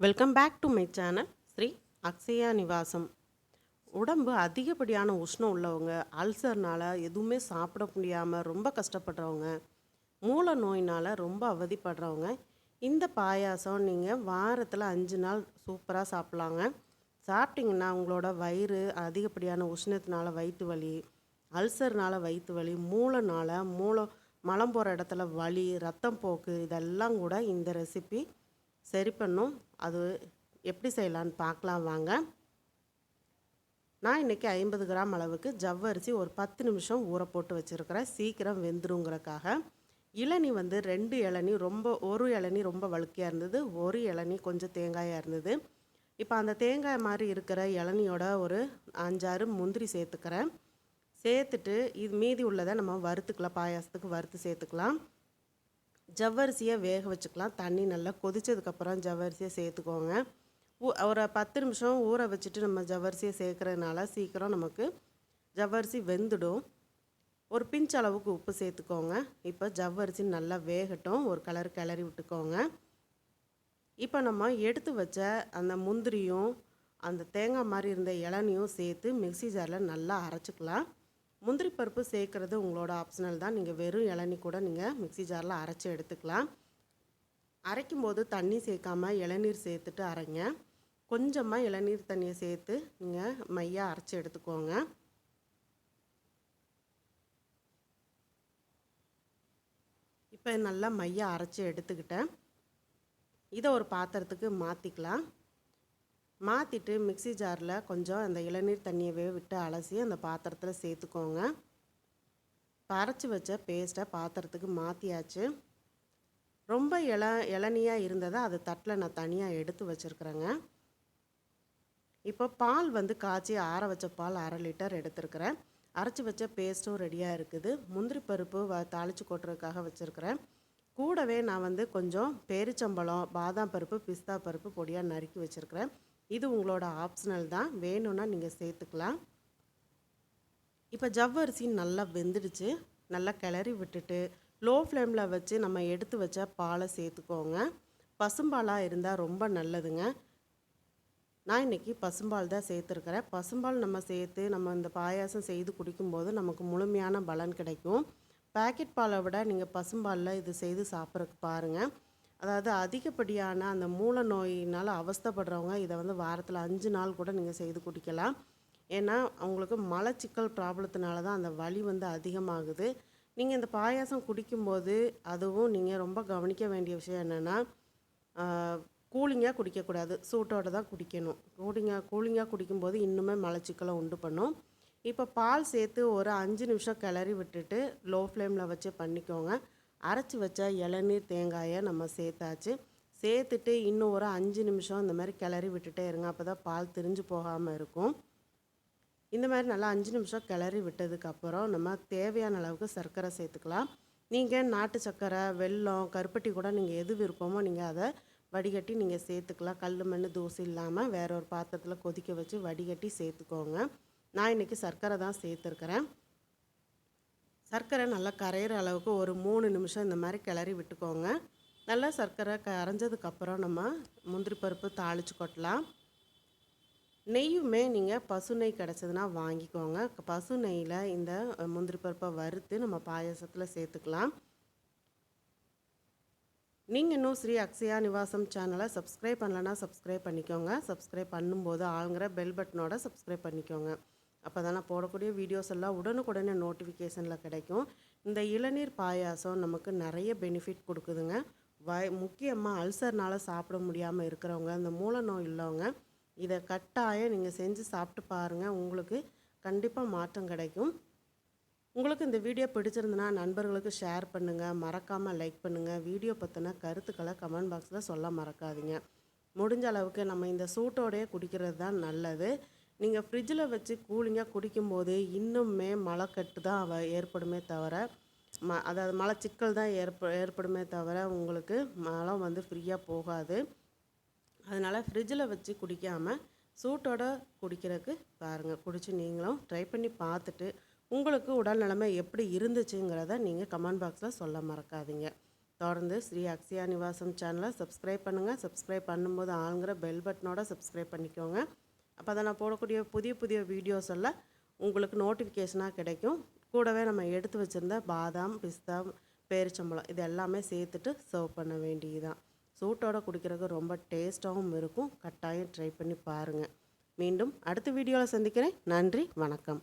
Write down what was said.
Welcome back to my channel Sri Akshaya Nivasam உடம்பு அதிகப்படியான உஷ்ணம் உள்ளவங்க அல்சர்னால் எதுவுமே சாப்பிட முடியாமல் ரொம்ப கஷ்டப்படுறவங்க மூல நோயினால் ரொம்ப அவதிப்படுறவங்க இந்த பாயாசம் நீங்கள் வாரத்தில் அஞ்சு நாள் சூப்பராக சாப்பிட்லாங்க. சாப்பிட்டிங்கன்னா உங்களோட வயிறு அதிகப்படியான உஷ்ணத்தினால வயிற்று வலி அல்சர்னால் வயிற்று வலி மூளைனால் மூளை மலம் போகிற இடத்துல வலி ரத்தம் போக்கு இதெல்லாம் கூட இந்த ரெசிபி சரி பண்ணும். அது எப்படி செய்யலான்னு பார்க்கலாம் வாங்க. நான் இன்றைக்கி ஐம்பது கிராம் அளவுக்கு ஜவ்வரிசி ஒரு பத்து நிமிஷம் ஊற போட்டு வச்சுருக்கிறேன். சீக்கிரம் வெந்துருங்கிறக்காக. இளநி வந்து ரெண்டு இளநி ரொம்ப ஒரு இளநி ரொம்ப வழுக்கையாக இருந்தது ஒரு இளநி கொஞ்சம் தேங்காயாக இருந்தது. இப்போ அந்த தேங்காய் மாதிரி இருக்கிற இளநியோட ஒரு அஞ்சாறு முந்திரி சேர்த்துக்கிறேன். சேர்த்துட்டு இது மீதி உள்ளதை நம்ம வறுத்துக்கலாம் பாயாசத்துக்கு வறுத்து சேர்த்துக்கலாம். ஜவ்வரிசியை வேக வச்சுக்கலாம். தண்ணி நல்லா கொதிச்சதுக்கப்புறம் ஜவ்வரிசியை சேர்த்துக்கோங்க. ஊ ஒரு பத்து நிமிஷம் ஊற வச்சுட்டு நம்ம ஜவ்வரிசியை சேர்க்குறதுனால சீக்கிரம் நமக்கு ஜவ்வரிசி வெந்துடும். ஒரு பிஞ்ச் அளவுக்கு உப்பு சேர்த்துக்கோங்க. இப்போ ஜவ்வரிசி நல்லா வேகட்டும். ஒரு கலர் கிளறி விட்டுக்கோங்க. இப்போ நம்ம எடுத்து வச்ச அந்த முந்திரியும் அந்த தேங்காய் மாதிரி இருந்த இளநியும் சேர்த்து மிக்ஸி ஜாரில் நல்லா அரைச்சிக்கலாம். முந்திரி பருப்பு சேர்க்குறது உங்களோட ஆப்ஷனல் தான். நீங்கள் வெறும் இளநி கூட நீங்கள் மிக்ஸி ஜாரில் அரைச்சி எடுத்துக்கலாம். அரைக்கும் போது தண்ணி சேர்க்காம இளநீர் சேர்த்துட்டு அரைங்க. கொஞ்சமாக இளநீர் தண்ணியை சேர்த்து நீங்கள் மையாக அரைச்சி எடுத்துக்கோங்க. இப்போ நல்லா மையாக அரைச்சி எடுத்துக்கிட்டேன். இதை ஒரு பாத்திரத்துக்கு மாற்றிக்கலாம் மாற்றிட்டு மிக்ஸி ஜாரில் கொஞ்சம் அந்த இளநீர் தண்ணியவே விட்டு அலசி அந்த பாத்திரத்தில் சேர்த்துக்கோங்க. இப்போ அரைச்சி வச்ச பேஸ்ட்டை பாத்திரத்துக்கு மாற்றியாச்சு ரொம்ப இள இளநியாக இருந்ததை அது தட்டில் நான் தனியாக எடுத்து வச்சுருக்குறேங்க. இப்போ பால் வந்து காய்ச்சி ஆற வச்ச பால் அரை லிட்டர் எடுத்துருக்கிறேன். அரைச்சி வச்ச பேஸ்ட்டும் ரெடியாக இருக்குது. முந்திரி பருப்பு வ தாளித்து கொட்டுறதுக்காக வச்சுருக்கிறேன். கூடவே நான் வந்து கொஞ்சம் பேரிச்சம்பழம் பாதாம் பருப்பு பிஸ்தா பருப்பு பொடியாக நறுக்கி வச்சுருக்கிறேன். இது உங்களோட ஆப்ஷனல் தான். வேணும்னா நீங்கள் சேர்த்துக்கலாம். இப்போ ஜவ்வரிசி நல்லா வெந்துடுச்சு. நல்லா கிளறி விட்டுட்டு லோ ஃப்ளேமில் வச்சு நம்ம எடுத்து வச்ச பாலை சேர்த்துக்கோங்க. பசும்பாலாக இருந்தால் ரொம்ப நல்லதுங்க. நான் இன்றைக்கி பசும்பால் தான் சேர்த்துருக்கிறேன். பசும்பால் நம்ம சேர்த்து நம்ம இந்த பாயாசம் செய்து குடிக்கும்போது நமக்கு முழுமையான பலன் கிடைக்கும். பேக்கெட் பாலை விட நீங்கள் பசும்பாலில் இது செய்து சாப்பிட்றதுக்கு பாருங்கள் அதாவது அதிகப்படியான அந்த மூல நோயினால் அவஸ்தைப்படுறவங்க இதை வந்து வாரத்தில் அஞ்சு நாள் கூட நீங்கள் செய்து குடிக்கலாம். ஏன்னா அவங்களுக்கு மலச்சிக்கல் ப்ராப்ளத்தினால தான் அந்த வலி வந்து அதிகமாகுது. நீங்கள் இந்த பாயாசம் குடிக்கும்போது அதுவும் நீங்கள் ரொம்ப கவனிக்க வேண்டிய விஷயம் என்னென்னா கூலிங்காக குடிக்கக்கூடாது. சூட்டோடு தான் குடிக்கணும். கூலிங்காக கூலிங்காக குடிக்கும்போது இன்னுமே மலச்சிக்கலை உண்டு பண்ணும். இப்போ பால் சேர்த்து ஒரு அஞ்சு நிமிஷம் கிளறி விட்டுட்டு லோ ஃப்ளேமில் வச்சு பண்ணிக்கோங்க. அரைச்சி வச்ச இளநீர் தேங்காயை நம்ம சேர்த்தாச்சு. சேர்த்துட்டு இன்னும் ஒரு அஞ்சு நிமிஷம் இந்த மாதிரி கிளறி விட்டுட்டே இருங்க. அப்போ தான் பால் திரிஞ்சு போகாமல் இருக்கும். இந்த மாதிரி நல்லா அஞ்சு நிமிஷம் கிளறி விட்டதுக்கப்புறம் நம்ம தேவையான அளவுக்கு சர்க்கரை சேர்த்துக்கலாம். நீங்கள் நாட்டு சர்க்கரை வெல்லம் கருப்பட்டி கூட நீங்கள் எது விருப்பமோ நீங்கள் அதை வடிகட்டி நீங்கள் சேர்த்துக்கலாம். கல் மண் தூசி இல்லாமல் வேற ஒரு பாத்திரத்தில் கொதிக்க வச்சு வடிகட்டி சேர்த்துக்கோங்க. நான் இன்றைக்கி சர்க்கரை தான் சேர்த்துருக்குறேன். சர்க்கரை நல்லா கரையிற அளவுக்கு ஒரு மூணு நிமிஷம் இந்த மாதிரி கிளறி விட்டுக்கோங்க. நல்லா சர்க்கரை கரைஞ்சதுக்கப்புறம் நம்ம முந்திரி பருப்பு தாளித்து கொட்டலாம். நெய்யுமே நீங்கள் பசு நெய் கிடச்சதுன்னா வாங்கிக்கோங்க. பசு நெய்யில் இந்த முந்திரி பருப்பை வறுத்து நம்ம பாயாசத்தில் சேர்த்துக்கலாம். நீங்கள் இன்னும் ஸ்ரீ அக்ஷயா நிவாசம் சேனலை சப்ஸ்கிரைப் பண்ணலன்னா சப்ஸ்கிரைப் பண்ணிக்கோங்க. சப்ஸ்கிரைப் பண்ணும்போது ஆளுங்கிற பெல் பட்டனோட சப்ஸ்கிரைப் பண்ணிக்கோங்க. அப்போ தான் நான் போடக்கூடிய வீடியோஸ் எல்லாம் உடனுக்குடனே நோட்டிஃபிகேஷனில் கிடைக்கும். இந்த இளநீர் பாயாசம் நமக்கு நிறைய பெனிஃபிட் கொடுக்குதுங்க. வய முக்கியமாக அல்சர்னால் சாப்பிட முடியாமல் இருக்கிறவங்க இந்த மூல நோய் உள்ளவங்க இதை கட்டாயம் நீங்கள் செஞ்சு சாப்பிட்டு பாருங்கள் உங்களுக்கு கண்டிப்பாக மாற்றம் கிடைக்கும். உங்களுக்கு இந்த வீடியோ பிடிச்சிருந்துன்னா நண்பர்களுக்கு ஷேர் பண்ணுங்கள் மறக்காமல் லைக் பண்ணுங்கள் வீடியோ பற்றின கருத்துக்களை கமெண்ட் பாக்ஸில் சொல்ல மறக்காதீங்க. முடிஞ்ச அளவுக்கு நம்ம இந்த சூட்டோடையே குடிக்கிறது தான் நல்லது. நீங்கள் ஃப்ரிட்ஜில் வச்சு கூலிங்காக குடிக்கும்போது இன்னுமே மழைக்கட்டு தான் அவ ஏற்படுமே தவிர ம அதாவது மலச்சிக்கல் தான் ஏற்ப ஏற்படுமே தவிர உங்களுக்கு மலம் வந்து ஃப்ரீயாக போகாது. அதனால் ஃப்ரிட்ஜில் வச்சு குடிக்காமல் சூட்டோட குடிக்கிறதுக்கு பாருங்கள் குடித்து நீங்களும் ட்ரை பண்ணி பார்த்துட்டு உங்களுக்கு உடல் நிலைமை எப்படி இருந்துச்சுங்கிறத நீங்கள் கமெண்ட் பாக்ஸில் சொல்ல மறக்காதீங்க. தொடர்ந்து ஸ்ரீ அக்ஷயா நிவாசம் சேனலை சப்ஸ்கிரைப் பண்ணுங்கள் சப்ஸ்கிரைப் பண்ணும்போது ஆளுங்கிற பெல் பட்டனோட சப்ஸ்கிரைப் பண்ணிக்கோங்க. அப்போ தான் நான் போடக்கூடிய புதிய புதிய வீடியோஸ் எல்லாம் உங்களுக்கு நோட்டிஃபிகேஷனாக கிடைக்கும். கூடவே நம்ம எடுத்து வச்சுருந்த பாதாம் பிஸ்தா பேரிச்சம்பழம் இது எல்லாமே சேர்த்துட்டு சர்வ் பண்ண வேண்டியதுதான். சூட்டோட குடிக்கிறதுக்கு ரொம்ப டேஸ்ட்டாகவும் இருக்கும். கட்டாயம் ட்ரை பண்ணி பாருங்கள் மீண்டும் அடுத்த வீடியோவில் சந்திக்கிறேன். நன்றி வணக்கம்.